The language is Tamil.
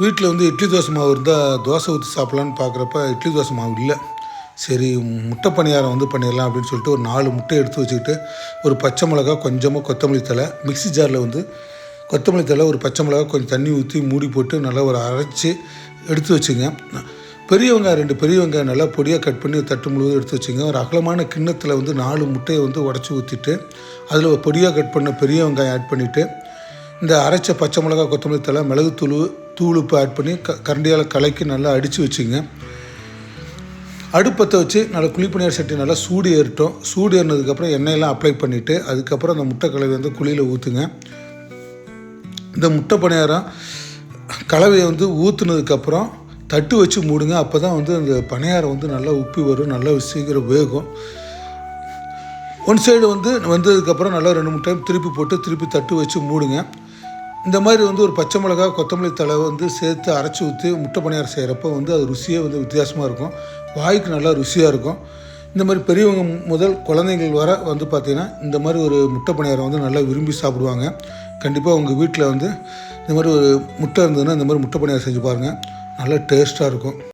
வீட்டில் வந்து இட்லி தோசை மாவு இருந்தால் தோசை ஊற்றி சாப்பிட்லான்னு பார்க்குறப்ப இட்லி தோசை மாவு இல்லை. சரி முட்டை பணியாரம் வந்து பண்ணிடலாம் அப்படின்னு சொல்லிட்டு ஒரு நாலு முட்டை எடுத்து வச்சுக்கிட்டு ஒரு பச்சை மிளகா கொஞ்சமாக கொத்தமல்லி தழை மிக்ஸி ஜாரில் வந்து கொத்தமல்லி தழை ஒரு பச்சை மிளகா கொஞ்சம் தண்ணி ஊற்றி மூடி போட்டு நல்லா ஒரு அரைச்சி எடுத்து வச்சுங்க. பெரிய வெங்காயம் ரெண்டு பெரிய வெங்காயம் நல்லா பொடியாக கட் பண்ணி தட்டு முழுவதும் எடுத்து வச்சுங்க. ஒரு அகலமான கிண்ணத்தில் வந்து நாலு முட்டையை வந்து உடச்சி ஊற்றிட்டு அதில் ஒரு பொடியாக கட் பண்ண பெரிய வெங்காயம் ஆட் பண்ணிவிட்டு இந்த அரைச்ச பச்சை மிளகா கொத்தமல்லி தழை மிளகுத்தூள் தூளுப்பு ஆட் பண்ணி க கரண்டியால் கலக்கி நல்லா அடித்து வச்சுங்க. அடுப்பத்தை வச்சு நல்லா குழிப்பணியார் சட்டி நல்லா சூடு ஏறிட்டோம். சூடு ஏறினதுக்கப்புறம் எண்ணெயெல்லாம் அப்ளை பண்ணிவிட்டு அதுக்கப்புறம் அந்த முட்டை கலவை வந்து குழியில் ஊற்றுங்க இந்த முட்டை பணியாரம் கலவையை வந்து ஊற்றுனதுக்கப்புறம் தட்டு வச்சு மூடுங்க. அப்போ தான் வந்து அந்த பணியாரம் வந்து நல்லா உப்பி வரும் நல்லா சீக்கிரம் வேகும். ஒன் சைடு வந்து வந்ததுக்கப்புறம் நல்லா ரெண்டு மூணு டைம் திருப்பி போட்டு திருப்பி தட்டு வச்சு மூடுங்க. இந்த மாதிரி வந்து ஒரு பச்சை மிளகா கொத்தமல்லி தழை வந்து சேர்த்து அரைச்சி ஊற்றி முட்டை பணியாரம் செய்கிறப்ப வந்து அது ருசியே வந்து வித்தியாசமாக இருக்கும். வாய்க்கு நல்லா ருசியாக இருக்கும். இந்த மாதிரி பெரியவங்க முதல் குழந்தைங்கள் வர வந்து பார்த்திங்கன்னா இந்த மாதிரி ஒரு முட்டை பணியாரம் வந்து நல்லா விரும்பி சாப்பிடுவாங்க. கண்டிப்பாக உங்கள் வீட்டில் வந்து இந்த மாதிரி ஒரு முட்டை இருந்ததுன்னா இந்த மாதிரி முட்டை பணியாரம் செஞ்சு பாருங்கள் நல்லா டேஸ்ட்டாக இருக்கும்.